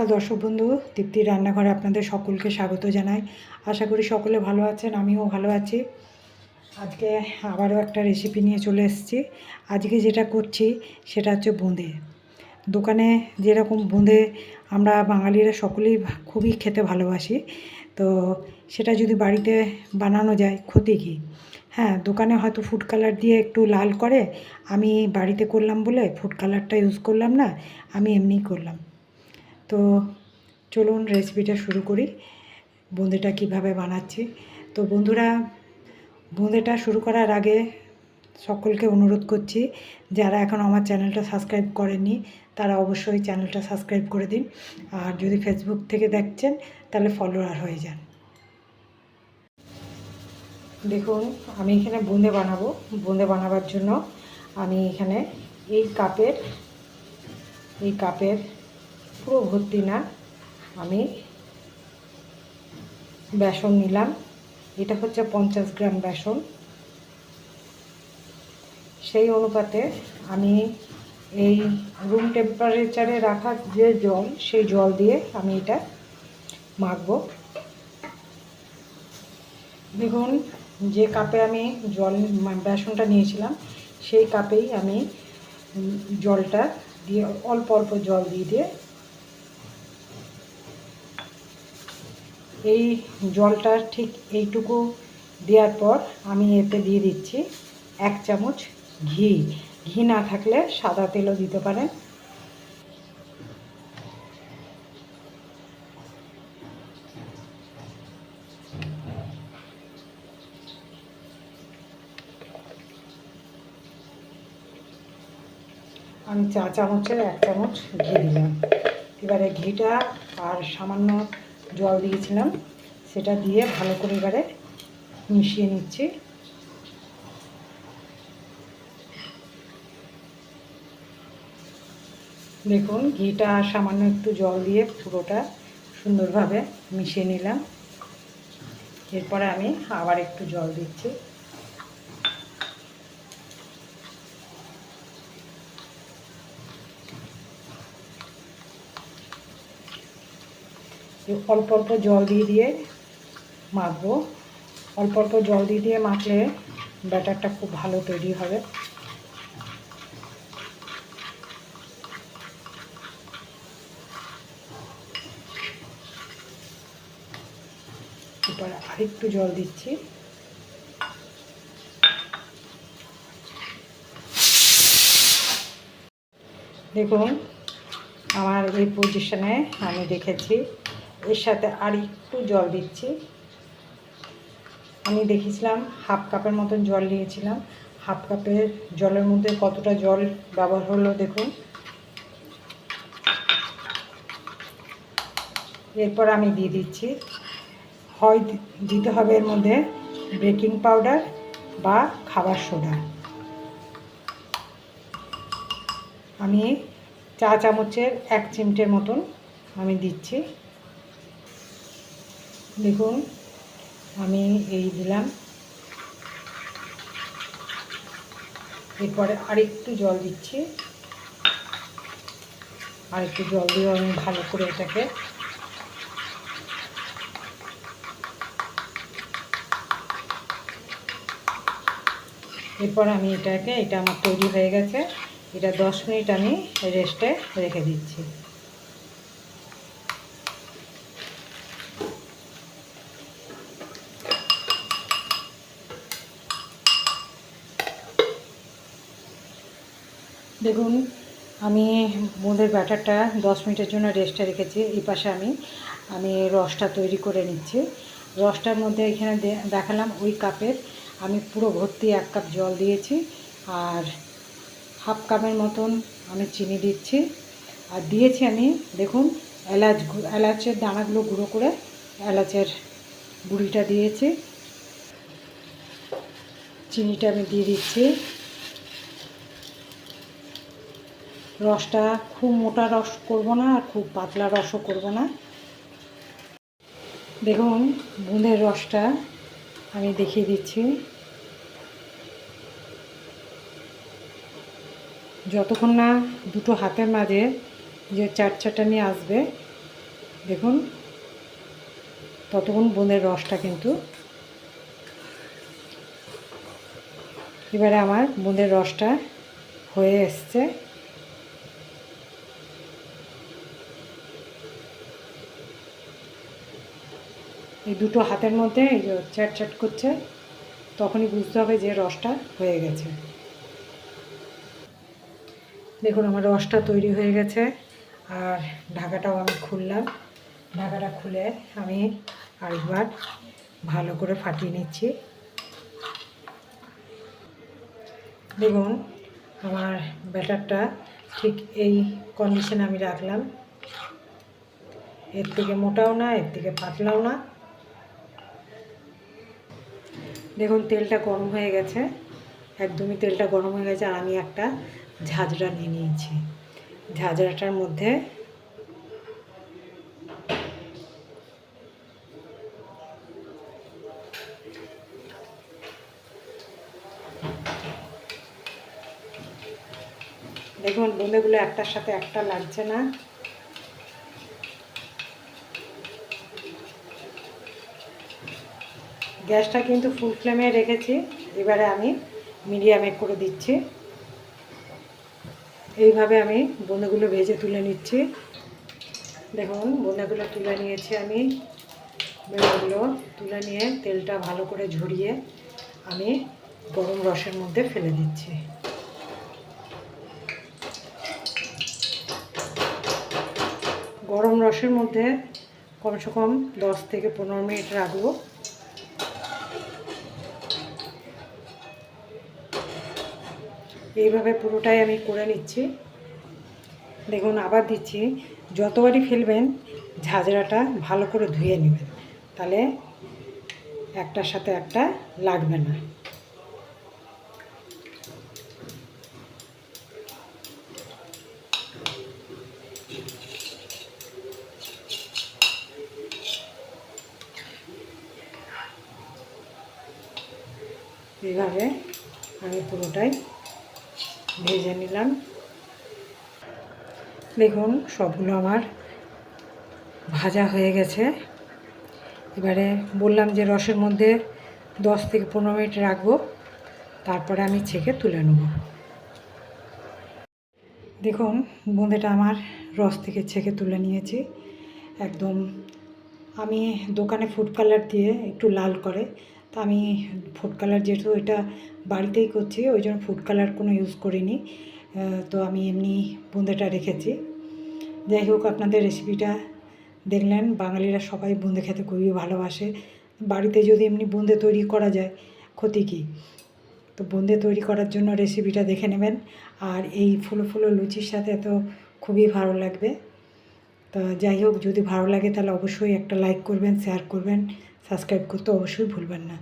নমস্কার দর্শক বন্ধু, তৃপ্তির রান্নাঘরে আপনাদের সকলকে স্বাগত জানাই। আশা করি সকলে ভালো আছেন, আমিও ভালো আছি। আজকে আবারও একটা রেসিপি নিয়ে চলে এসেছি। আজকে যেটা করছি সেটা হচ্ছে বোঁদে। দোকানে যেরকম বোঁদে আমরা বাঙালিরা সকলেই খুবই খেতে ভালোবাসি, তো সেটা যদি বাড়িতে বানানো যায় ক্ষতি কী? হ্যাঁ দোকানে হয়তো ফুড কালার দিয়ে একটু লাল করে, আমি বাড়িতে করলাম বলে ফুড কালারটা ইউজ করলাম না, আমি এমনিই করলাম। তো চলুন রেসিপিটা শুরু করি, বোঁদেটা কীভাবে বানাচ্ছি। তো বন্ধুরা, বোঁদেটা শুরু করার আগে সকলকে অনুরোধ করছি, যারা এখন আমার চ্যানেলটা সাবস্ক্রাইব করেনি তারা অবশ্যই চ্যানেলটা সাবস্ক্রাইব করে দিন। আর যদি ফেসবুক থেকে দেখছেন, তাহলে ফলোয়ার হয়ে যান। দেখুন, আমি এখানে বোঁদে বানাবো। বোঁদে বানাবার জন্য আমি এখানে এই কাপের এই কাপের পুরো ভর্তি না, আমি বেসন নিলাম। এটা হচ্ছে পঞ্চাশ গ্রাম বেসন। সেই অনুপাতে আমি এই রুম টেম্পারেচারে রাখা যে জল, সেই জল দিয়ে আমি এটা মাখবো। দেখুন, যে কাপে আমি জল বেসনটা নিয়েছিলাম, সেই কাপেই আমি জলটা দিয়ে, অল্প অল্প জল দিয়ে দিয়ে এই জলটা ঠিক এইটুকু দেওয়ার পর আমি এতে দিয়ে দিচ্ছি এক চামচ ঘি। ঘি না থাকলে সাদা তেলও দিতে পারেন। আমি চা চামচের এক চামচ ঘি দিলাম। এবারে ঘিটা আর সামান্য জল দিয়েছিলাম, সেটা দিয়ে ভালো করে এবারে মিশিয়ে নিচ্ছি। দেখুন, ঘিটা সামান্য একটু জল দিয়ে পুরোটা সুন্দরভাবে মিশিয়ে নিলাম। এরপরে আমি আবার একটু জল দিচ্ছি। অল্প অল্প জল দিয়ে দিয়ে মাখবো। অল্প অল্প জল দিয়ে দিয়ে মাখলে ব্যাটারটা খুব ভালো তৈরি হবে। এরপর আরেকটু জল দিচ্ছি। দেখুন, আমার এই পজিশনে আমি দেখেছি এর সাথে আর একটু জল দিচ্ছি। আমি দেখেছিলাম হাফ কাপের মতন জল নিয়েছিলাম। হাফ কাপের জলের মধ্যে কতটা জল ব্যবহার হলো দেখুন। এরপর আমি দিয়ে দিচ্ছি। হয় দিতে হবে এর মধ্যে বেকিং পাউডার বা খাবার সোডা। আমি চা চামচের এক চিমটের মতন আমি দিচ্ছি। দেখুন, আমি এই দিলাম। এরপরে আরেকটু জল দিচ্ছি। আরেকটু জল দিয়ে আমি ভালো করে এটাকে এরপর আমি এটাকে, এটা আমার তৈরি হয়ে গেছে। এটা দশ মিনিট আমি রেস্টে রেখে দিচ্ছি। দেখুন, আমি বোঁদের ব্যাটারটা দশ মিনিটের জন্য রেস্টে রেখেছি, এই পাশে আমি আমি রসটা তৈরি করে নিচ্ছি। রসটার মধ্যে এখানে দেখালাম ওই কাপের, আমি পুরো ভর্তি এক কাপ জল দিয়েছি, আর হাফ কাপের মতন আমি চিনি দিচ্ছি। আর দিয়েছি আমি, দেখুন, এলাচ এলাচের দানাগুলো গুঁড়ো করে এলাচের গুঁড়িটা দিয়েছি। চিনিটা আমি দিয়ে দিচ্ছি। রসটা খুব মোটা রস করব না, আর খুব পাতলা রসও করব না। দেখুন, বুঁদের রসটা আমি দেখিয়ে দিচ্ছি। যতক্ষণ না দুটো হাতের মাঝে যে চাটচাটানি আসবে, দেখুন, ততক্ষণ বোঁদের রসটা কিন্তু এবারে আমার বোঁদের রসটা হয়ে এসছে। এই দুটো হাতের মধ্যে এই যে চ্যাট চ্যাট করছে, তখনই বুঝতে হবে যে রসটা হয়ে গেছে। দেখুন আমার রসটা তৈরি হয়ে গেছে, আর ঢাকাটাও আমি খুললাম। ঢাকাটা খুলে আমি আরেকবার ভালো করে ফাটিয়ে নিচ্ছি। দেখুন আমার ব্যাটারটা ঠিক এই কন্ডিশনে আমি রাখলাম। এর থেকে মোটাও না, এর থেকে পাতলাও না। দেখুন, তেলটা গরম হয়ে গেছে। একদমই তেলটা গরম হয়ে গেছে, আর আমি একটা ঝাঁঝরা নিয়ে নিয়েছি। ঝাঁঝরাটার মধ্যে দেখুন, বোঁদেগুলো একটার সাথে একটা লাগছে না। গ্যাসটা কিন্তু ফুল ফ্লেমে রেখেছি। এবারে আমি মিডিয়ামে করে দিচ্ছি। এইভাবে আমি বোঁদেগুলো ভেজে তুলে নিচ্ছি। দেখুন বোঁদেগুলো তুলে নিয়েছি আমি। বোঁদেগুলো তুলে নিয়ে তেলটা ভালো করে ঝরিয়ে আমি গরম রসের মধ্যে ফেলে দিচ্ছি। গরম রসের মধ্যে কমসে কম দশ থেকে পনেরো মিনিট রাখব। এইভাবে পুরোটাই আমি করে নিচ্ছি। দেখুন, আবার দিচ্ছি। যতবারই ফেলবেন, ঝাঁঝরাটা ভালো করে ধুয়ে নেবেন। তাহলে একটার সাথে একটা লাগবে না। এইভাবে আমি পুরোটাই ভেজে নিলাম। দেখুন, সবগুলো আমার ভাজা হয়ে গেছে। এবারে বললাম যে রসের মধ্যে দশ থেকে পনেরো মিনিট রাখব। তারপরে আমি ছেঁকে তুলে নেব। দেখুন, বোঁদেটা আমার রস থেকে ছেঁকে তুলে নিয়েছি। একদম, আমি দোকানে ফুড কালার দিয়ে একটু লাল করে তা আমি ফুড কালার যেহেতু এটা বাড়িতেই করছি, ওই জন্য ফুড কালার কোনো ইউজ করিনি। তো আমি এমনি বোঁদেটা রেখেছি। যাই হোক, আপনাদের রেসিপিটা দেখলেন। বাঙালিরা সবাই বোঁদে খেতে খুবই ভালোবাসে। বাড়িতে যদি এমনি বোঁদে তৈরি করা যায়, ক্ষতি কী? তো বোঁদে তৈরি করার জন্য রেসিপিটা দেখে নেবেন। আর এই ফুলো ফুলো লুচির সাথে তো খুবই ভালো লাগবে। তা যাই হোক, যদি ভালো লাগে তাহলে অবশ্যই একটা লাইক করবেন শেয়ার করবেন। সাবস্ক্রাইব করতে অবশ্যই ভুলবেন না।